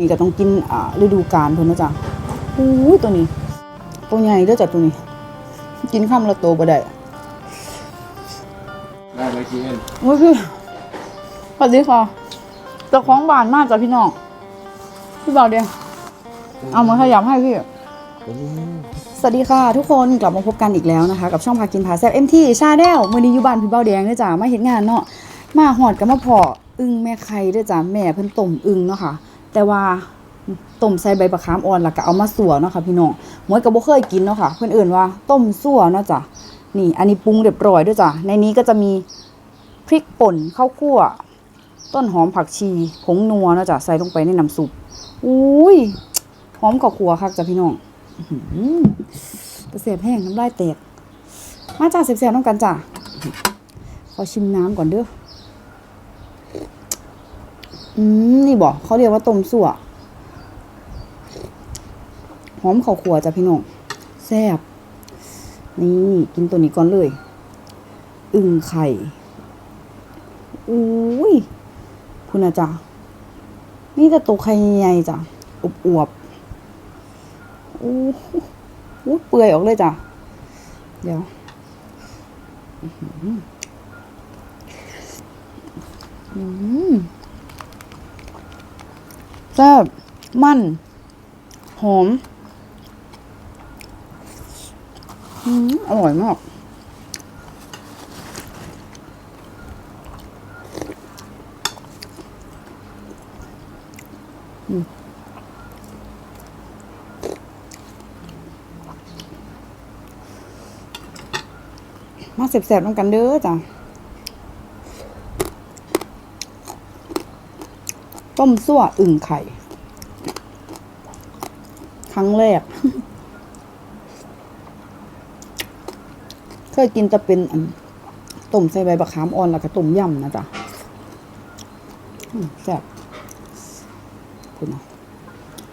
นี่ก็ต้องกินอ่าฤดูกาลเพิ่นนะจ๊ะอู้ยตัวนี้ ตัวใหญ่เด้อจ้ะตัวนี้ กินข้ามละโตบ่ได้ได้ไหมกินโอ้ยคือสวัสดีค่ะเจ้าของบ้านมากจ้ะพี่น้อง พี่บ่าวเดียวเอามาขยับให้พี่ สวัสดีค่ะ ทุกคนกลับมาพบกันอีกแล้วนะคะ กับช่องพากินพาแซ่บเอ็มทีชาแนลมือนี้อยู่บ้านพี่เบ้าแดงเด้อจ้ามาเห็นงานเนาะมาหอดกับมาพออึ้งแม่ไข่เด้อจ้าแม่เพิ่นต้มอึ้งเนาะค่ะ แต่ว่าต้มใส่ใบบักขามอ่อนแล้วก็เอามาสั่วเนาะค่ะพี่น้องมวยก็บ่เคยกินเนาะค่ะเพิ่อนเอื่นว่าต้มสั่วเนาะจ้ะนี่ อันนี้ปรุงเรียบร้อยด้วยจ้ะในนี้ก็จะมีพริกป่นข้าวคั่ว ต้นหอมผักชีผงนัวเนาะจ้ะใส่ลงไปในน้ำซุปอุ้ยหอมข้าวคั่วคักจ้ะพี่น้องกระเสียบแห้งน้ำลายแตกมาจ้าเสียบๆน้องกันจ้าขอชิมน้ำก่อนเด้อ อืมนี่บอกเขาเรียกว่าต้มสั่วหอมข้าวขัวจ้ะพี่น้องแซ่บนี่กินตัวนี้ก่อนเลย อึ่งไข่อุ้ยคุณอาจ้ะนี่แต่ตัวไข่ใหญ่จ้ะอวบๆอู้หูเปื่อยออกเลยจ้ะ เดี๋ยวอื้อหืออืม แซ่บมัน หอมอร่อยมากมาเสบๆน้ำกันเด้อจ้ะ ต้มซั่วอึ่งไข่ ครั้งแรก เคยกินจะเป็นอันต้มใส่ใบบักขามอ่อนแล้วก็ต้มยำนะจ๊ะแซ่บคุณนะ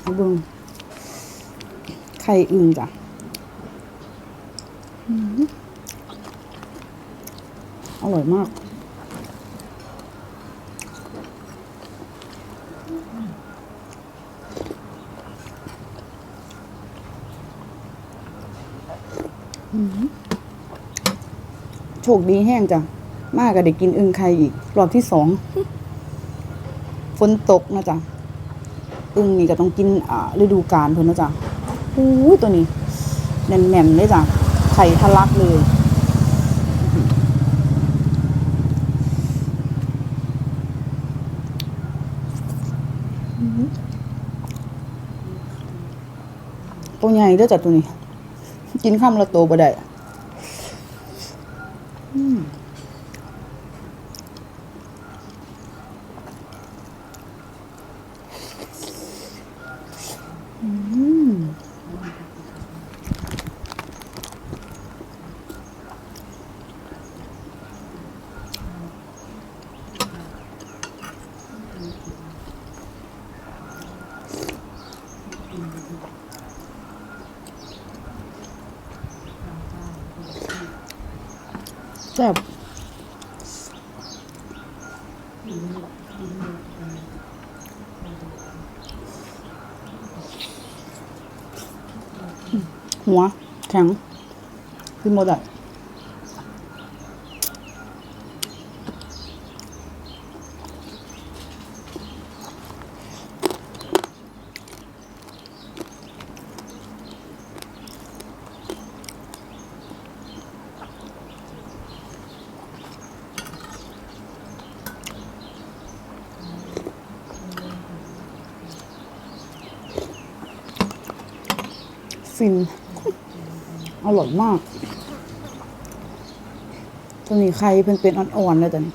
เอาเบิ่งไข่อึ่งจ้ะอร่อยมาก โชคดีแห้งจ้ะ มากก็ได้กินอึ่งไข่อีก รอบที่สองฝนตกนะจ๊ะ อึ่งนี่ก็ต้องกินอ่าฤดูกาลเพิ่นนะจ๊ะอู้ตัวนี้แน่นๆเลยจ้ะ ไข่ทะลักเลยตัวใหญ่เด้อจ้ะตัวนี้ กินข้ามละโตบ่ได้ ซ่บหัวแข็งขึ้นหมดอะ ฟิน อร่อยมาก ตัวนี้ไข่เป็นเป็นอ่อนๆเลยแต่นี่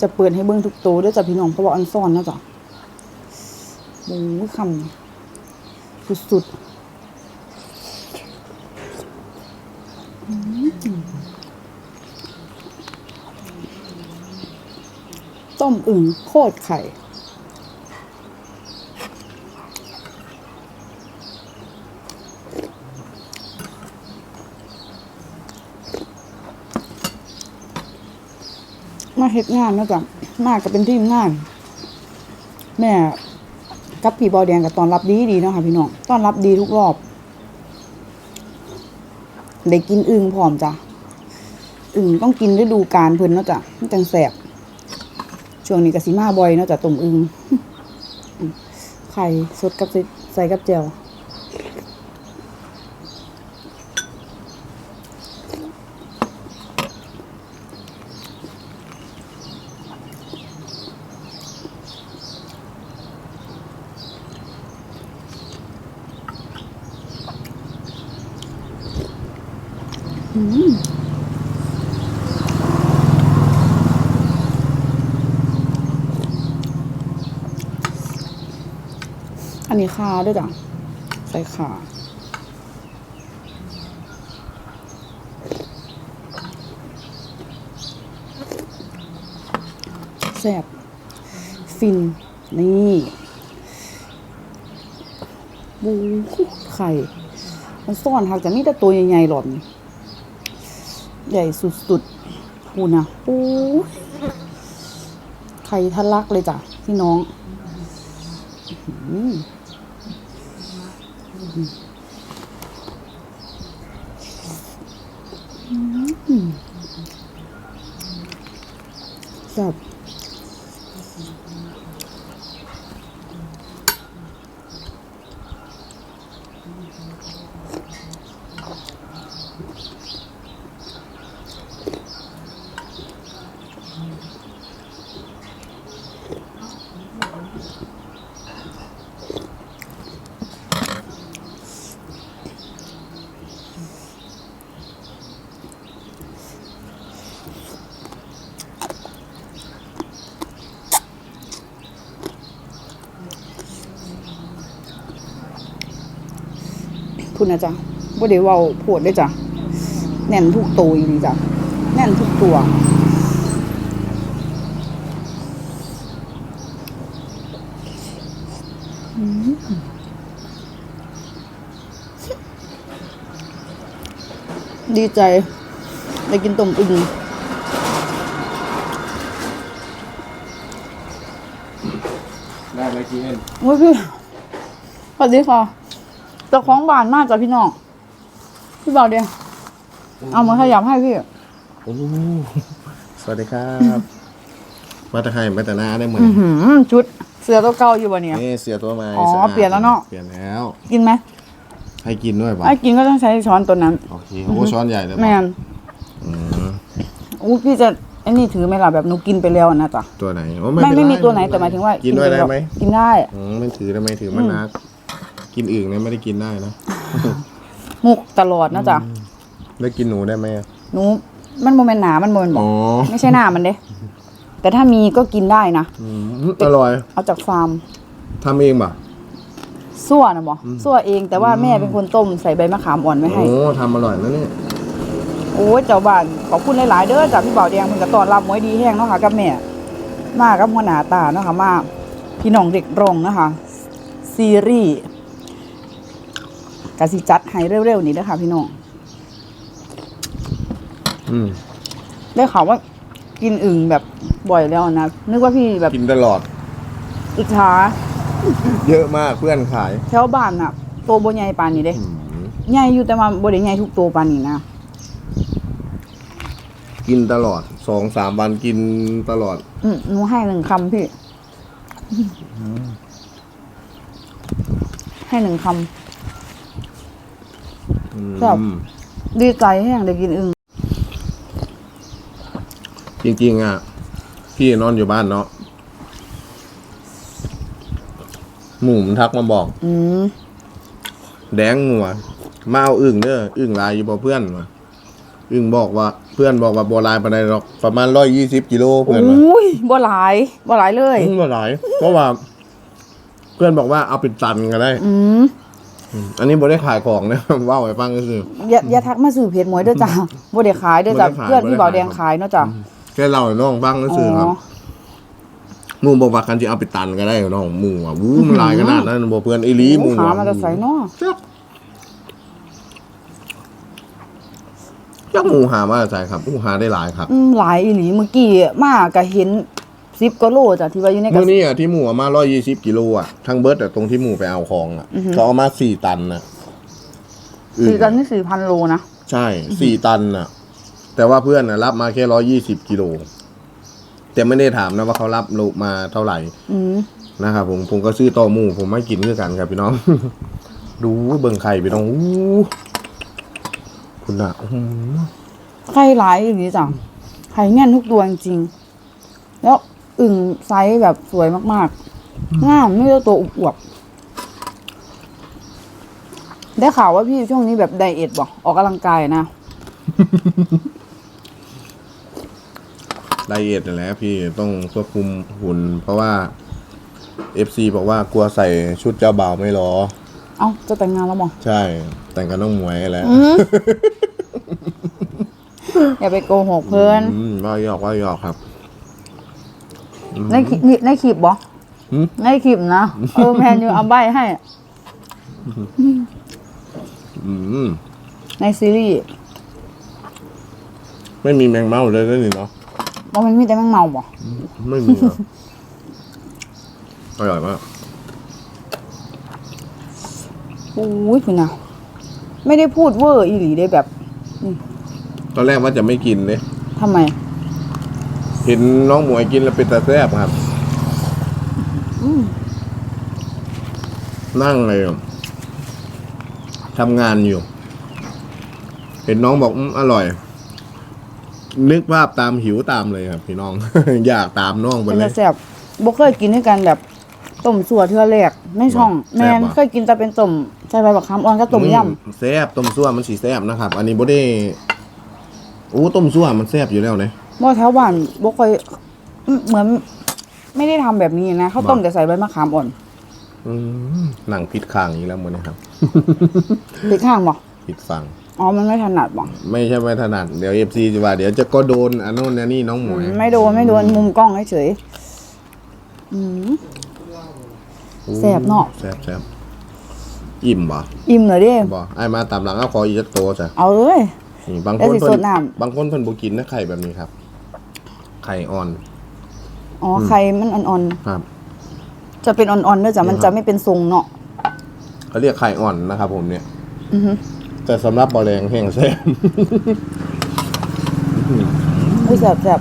จะเปิดให้เบิ้งทุกโตวด้วยจ้ะพี่น้องเพราะว่าอันซ่อนนะจ๊ะโอ้ยคำสุดๆต้มอึ่งโคตรไข่ มาเฮ็ดงานนะจ๊ะมากก็เป็นทีมงาน แม่กับพี่บอแดงกับตอนรับดีดีเนาะค่ะพี่น้องตอนรับดีทุกรอบได้กินอึ่งพร้อมจ้ะอึ่งต้องกินฤดูกาลเพิ่นเนาะจ้ะมันจังแสบช่วงนี้ก็สิมาบ่อยเนาะจ้ะต้มอึ่งไข่สดกับใส่ใส่กับแจ่ว อั นนี้คาด้วยจ้ะใส่ขาแซ่บฟิน นี่บูไข่ มันซ่อนหักจากนี่แต่ตัวใหญ่ๆหลอดนี่ใหญ่สุดๆกูนะโอ้ยไข่ทะลักเลยจ้ะ พี่น้อง อื ม พูดนะจ๊ะบ่ได้เว้าโพดได้จ้ะแน่นทุกตัวอีหลีจ้ะแน่นทุกตัวอืมดีใจได้กินต้มอึ่งได้ไหมกินโอ้ยพี่สวัสดีค่ะ เจ้าของบ้านมากจ้ะพี่น้อง พี่บอกเดียวเอามาขยับให้พี่ โอ้สวัสดีครับ มาตะไคร่มาตะนาได้เหมือนอือหือชุดเสือตัวเก่าอยู่บ่เนี่ย นี่เสียตัวใหม่อ๋อสะาดเปลี่ยนแล้วเนอะ เปลี่ยนแล้ว กินไหมให้กินด้วยป่ะไอ้กินก็ต้องใช้ช้อนตัวนั้น โอเคโอ้ช้อนใหญ่เลยป่ะแม่นอืมอู้พี่จะไอ้นี่ถือไหมล่ะแบบหนูกินไปแล้วนะจ๊ะตัวไหนโอ้ไม่เป็นไม่รมีตัวไหนแต่หมายถึงว่ากิกินด้วยได้ไหมกินได้ อืมไม่ถือได้ไหมถือมันนัก กินอื่นเนี่ยไม่ได้กินได้นะมุกตลอดนะจ๊ะแล้วกินหนูได้ไหมหนูมันโมเมนหนา มันโมเมนบออ๋กอไม่ใช่หน้ามันเด้ แต่ถ้ามีก็กินได้นะ อืมอร่อยเอาจากฟาร์มทำเองป่ะซั่วนะบอซั่วเองแต่ว่าแม่เป็นคนต้มใส่ใบมะขามอ่อนไว้ให้ โอ้ทำอร่อยนะเนี่ยโอ้ยเจ้าบ้านขอบคุณหลาย ๆ เด้อจากพี่บ่าวแดงเพิ่นก็ต้อนรับไว้ดีแห้งเนาะค่ะกับแม่ มากับหัวหน้าตาเนาะค่ะมาพี่น้องเด็กรงนะคะซีรีส์ กสิจัดให้เร็วๆนี้เด้อค่ะพี่น้องอืมได้ข่าวว่ากินอึ่งแบบบ่อยแล้วนะ นึกว่าพี่แบบกินตลอดอิจฉาเยอะมากเพื่อนขาย แถวบ้านน่ะโตบ่ใหญ่ปานนี้เด้อืมใหญ่อยู่แต่ว่าบ่ได้ใหญ่ทุกโตปานนี้นะกินตลอดสองสามวันกินตลอด อืมหนูให้หนึ่งคำพี่ให้หนึ่งคอื มครับำดีใจแห้งได้กินอึ่งจริงๆอะ พี่นอนอยู่บ้านเนาะหมูมันทักมาบอก อืมแดงหัวมาเอาอึ่งเด้ออึ่งลายอยู่บ่เพื่อนวะอึ่งบอกว่าเพื่อนบอกว่าบัวลายปานใดหรอกประมาณร้อยยี่สิบกิโลเพื่อนวะอุ้ยบ่หลายบ่หลายเลยอืมบ่หลาย เพราะว่า เพื่อนบอกว่าเอาเป็นตันก็ได้ อืม อืมอันนี้บ่ได้ขายของนะ ว่าวไว้ฟังก็คืออย่าอย่าทักมาสื่อเพจหมวยเด้อจ้าบ่ได้ขายเด้อจ้าบ่ได้ขายเพื่อนพี่บ่ได้บ่าวแดงขายขายเนาะจ้าแค่เราให้น้องฟังก็คือครับหมูบอกว่ากันจะเอาไปตันก็ได้น้องหมูอะวู้มันหลายขนาดนั้นบอกเพื่อนไอ้ลีหมูหาอะมาจะใส่เนาะจักจักหมูหามาใส่ครับหมูหาได้หลายครับอืมหลายอีหลีเมื่อกี้มาก็เห็น สิบกิโลจ้ะที่ว่าอยู่ในกระเมื่อสอบนี้อะที่หมู่มาร้อยยี่สิบกิโลอะทั้งเบิร์ดอะตรงที่หมู่ไปเอาของอะอือฮึเขาเอามาสี่ตันนะอึ่งสี่ตันนี่สี่พันโลนะใช่สี่ตันน่ะ แต่ว่าเพื่อนน่ะรับมาแค่ร้อยี่สิบกิโลแต่ไม่ได้ถามนะว่าเขารับโลมาเท่าไหร่อืมนะครับผมผมก็ซื้อต่อหมูผมไม่กินด้วยกันครับพี่น้อง ดูเบิ่งไข่พี่น้องอู้คุณน่ะอื้อหือ ไข่หลายอย่างนี้จ้ะไข่แน่นทุกตัวจริงๆแล้ว อึ่งไซส์แบบสวยมากๆงามไม่ใช่ตัวอวบๆได้ข่าวว่าพี่ช่วงนี้แบบไดเอทบอกออกกำลังกายนะไดเอทนั่นแหละพี่ต้องควบคุมหุ่น เพราะว่า FC บอกว่ากลัวใส่ชุดเจ้าบ่าวไม่รอ เอ้าจะแต่งงานแล้วบอกใช่ แต่งกับน้องหมวยแหล้วอย่าไปโกหกเพื่อนอืมว่าหยอกว่าหยอกครับ ในคลิปในคลิปบอหืม ในคลิปนะเออแมนยูเอาใบให้อืมในซีรีส์ไม่มีแมงเม่าเลยนะนี่เนาะว่ามันมีแต่แมงเมาบ่ไม่มีอะอร่อยมากโอ้ยคุณนะไม่ได้พูดเวอร์อีหลีได้แบบตอนแรกว่าจะไม่กินเลยทำไม เห็นน้องหมวยกินแล้วเป็นตาแซ่บครับนั่งเลยอะทำงานอยู่ เห็นน้องบอกอมอร่อย นึกภาพตามหิวตามเลยครับ พี่น้อง อยากตามน้องไปเป็นเลแต่ยแซ่บบ่เคยกินด้วยกันแบบต้มสัวเทือแรกในช่องแซ่แมบนปะเคยกินแต่เป็นต้มใส่ใบบักคำอ่อนก็ต้มยอืแซ่บต้มซั่วมันสีแซ่บนะครับ อันนี้บ่ได้โอ้ต้มซั่วมันแซ่บอยู่แล้วเนี่ยำบ่แถวบ้านบ่ค่อยเหมือน ไม่ได้ทำแบบนี้นะเขาวต้มบ่แต่ใส่ใบมะขามอ่อนอืมหนังพิษข้างอีกแล้วมันนะครับติดข้างบ่พิษฟัง อ๋อมันไม่ถนัดบ่ไม่ใช่ไม่ถนัดเดี๋ยวเอฟซีจะว่าเดี๋ยวจะก็โดนอันโน้นอันนี่น้องหมวยไม่โดนไม่โดนมุมกล้องเฉยๆอืม แซ่บเนาะแซ่บแซ่บอิ่มบ่อิ่มเลยเด้บ่ไอ้มาตามหลังเอาขออีกจักโตจ้ะเอาเลย นี่บางแล้ควนสิเพิ่สนดน้ำ บางคนเพิ่นบ่กินนะไข่แบบนี้ครับไข่อ่อน อ๋อไข่มันอ่อนครับ ๆ จะเป็นอ่อนๆด้วยจ้ะมันนี่ครัจะบไม่เป็นทรงเนาะเขาเรียกไข่อ่อนนะครับผมเนี่ย อือฮึแต่สำหรับบอแรงแห้งแซ่บ อุ้ยแซ่บ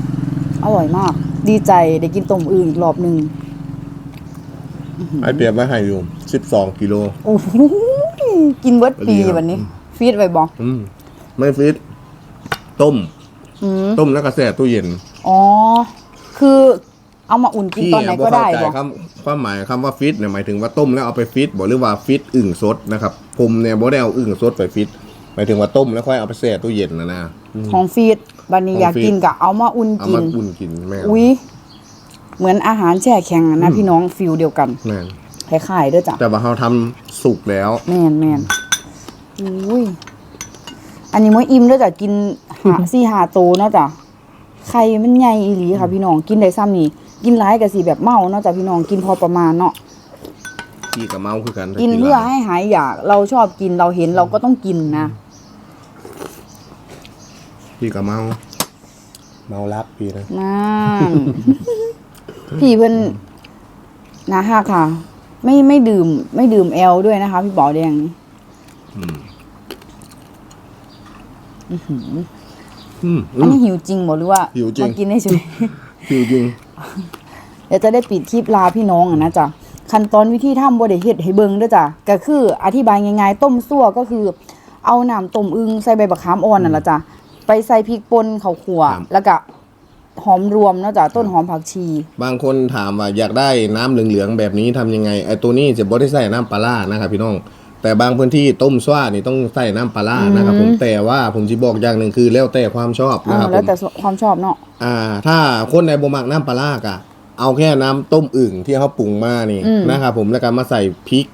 ๆอร่อยมาก ดีใจได้กินต้มอื่นอีกรอบหนึ่งไอเปรียบไว้ให้อยู่12กิโล โอ้โหกินเบิร์ดปีดีครับวันนี้ ฟีดไว้บอกอืม ไม่ฟิต ต้ม อืมต้มแล้วก็แช่ตู้เย็นอ๋อ คือเอามาอุ่นกินพี่ตอนไหนอะก็บ่เข้าได้ใจบอกคำความหมายคำว่าฟิตเนี่ยหมายถึงว่าต้มแล้วเอาไปฟิตบอกหรือว่าฟิตอึ่งสดนะครับผมเนี่ยบ่ได้เอาอึ่งสดไปฟิตหมายถึงว่าต้มแล้วค่อยเอาไปแช่ตู้เย็นนะนะอืมของฟีดบันนี้ของอยากฟีด กินกะเอามาอุ่นเอากิมาน อุ่นกินแม่อุ้ยเหมือนอาหารแช่แข็งอะนะพี่น้องฟิลเดียวกันแม่นคล้ายๆเด้วยจ้ะแต่ว่าเขาทำสุกแล้ว แมนแมนอุ้ยอันนี้มื้ออิ่มเด้วยจ้ะกิน หาซี่หาโตเนาะจ้ะไข่มันใหญ่อีหลีค่ะ พี่น้องกินได้ซ้ำนี่กินหลายก็สิแบบเมาเนาะจ้ะพี่น้องกินพอประมาณเนาะพี่กับเมาคือกันถ้ากินเพื่อหลายให้หายอยาก เราชอบกินเราเห็นเราก็ต้องกินนะพี่กับเมาเมารักพี่นะนั่นพี่เพิ่นนะฮะค่ะ ไม่ไม่ดื่ม ไม่ดื่มแอลด้วยนะคะ พี่บอแดงนี่ อืมอื้อหืออืมอันนี้หิวจริงบ่หรือว่าหิวจริง มากินได้เฉย หิวจริง เดี๋ยวจะได้ปิดคลิปลาพี่น้องอะนะจ๊ะขั้นตอนวิธีทำบ่ได้เฮ็ดให้เบิ่งเด้อจ้ะก็คืออธิบายง่ายๆ ต้มซั่วก็คือ เอาน้ำต้มอึงใส่ใบบักขามอ่อนนั่นล่ะจ้ะไปใส่พริกป่นข้าวคั่วครับ แล้วก็หอมรวมเนาะจ้ะต้นหอมผักชี บางคนถามว่าอยากได้น้ำเหลืองๆแบบนี้ทำยังไงไอ้ตัวนี้จะบ่ได้ใส่น้ำปลาร้านะครับพี่น้อง แต่บางพื้นที่ต้มสว่านี่ต้องใส่น้ำปลาร้านะครับผมแต่ว่าผมจะบอกอย่างหนึ่งคือแล้วแต่ความชอบนะอ่าครับผแล้วมแต่ความชอบเนาะ อ่า ถ้าคนในบ่มักน้ำปลาร้ากะเอาแค่น้ำต้มอึ่งที่เขาปรุงมานี่อืม นะครับผมแล้วก็มาใส่พริก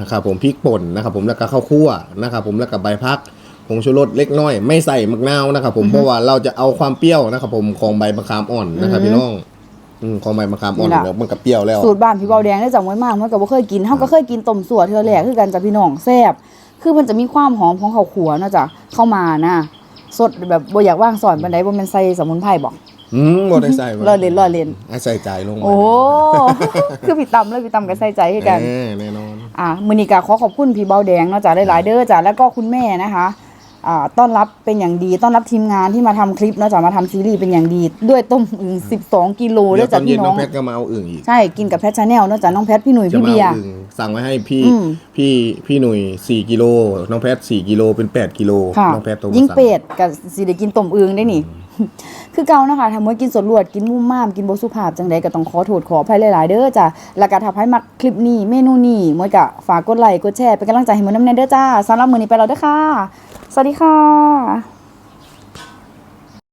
นะครับผมพริกป่นนะครับผมแล้วก็ข้าวคั่วนะครับผมแล้วก็ใบพักผงชูรสเล็กน้อย ไม่ใส่มะนาวนะครับผมเพราะว่าเราจะเอาความเปรี้ยวนะครับผมของใบมะขามอ่อนนะครับพี่น้อง อืมของใบมะขามอ่อนเดี๋ยวมันก็เปรี้ยวแล้ว สูตรบ้านพี่เบาแดงได้จังไว้มากมันก็บ่เคยกินเฮาก็เคยกินต้มสั่วเทื่อแรกคือกันจ้ะพี่น้องแซ่บคือมันจะมีความหอมของข้าวคั่วเนาะจ้ะเข้ามานะสดแบบบ่อยากว่างสอนปานใดบ่แม่นใส่สมุนไพรบอกอืมบ่ได้ใส่รอเล่นรอเล่นอะใส่ใจลงมาโอ้ คือพี่ตำเลยพี่ตำก็ใส่ใจให้กัน เออแน่นอน อะมือนี้ก็ขอขอบคุณพี่เบาแดงเนาะจ้ะหลายๆเด้อจ้ะแล้วก็คุณแม่นะคะอ่า ต้อนรับเป็นอย่างดี ต้อนรับทีมงานที่มาทำคลิปเนาะจ้ะมาทำซีรีส์เป็นอย่างดี ด้วยต้มอึ่ง12 กิโลเดี๋เด้ยวอตจ้ะอนเย็พี่นน้น้อองงแพทก็มาเอาอึ่งอีก ใช่กินกับแพทชาแนลเนาะจ้ะน้องแพทพี่หนุ่ยจะพี่มาเบียร์เอาอึ่งสั่งไว้ให้พี่อืมพี่พี่หนุ่ยสี่กิโลน้องแพทสี่กิโลเป็นแปดกิโลค่ะน้องแพทตัวยิ่งสั่เป็ดกับสิได้กินต้มอึ่งได้นี่คือเก่านะคะถ้าเมื่อกินสดลวดกินมุ่มม่ามกินบ่สุภาพจังใดก็ต้องขอโทษขออภัยหลาย ๆ เด้อจ้ะแล้วก็ถ้าใครมักคลิปนี้เมนูนี้มวยก็ฝากกดไลค์กดแชร์เป็นกำลังใจให้มื้อน้ำแน่เด้อจ้าสำหรับมื้อนี้ไปแล้วเด้อค่ะ สวัสดีค่ะ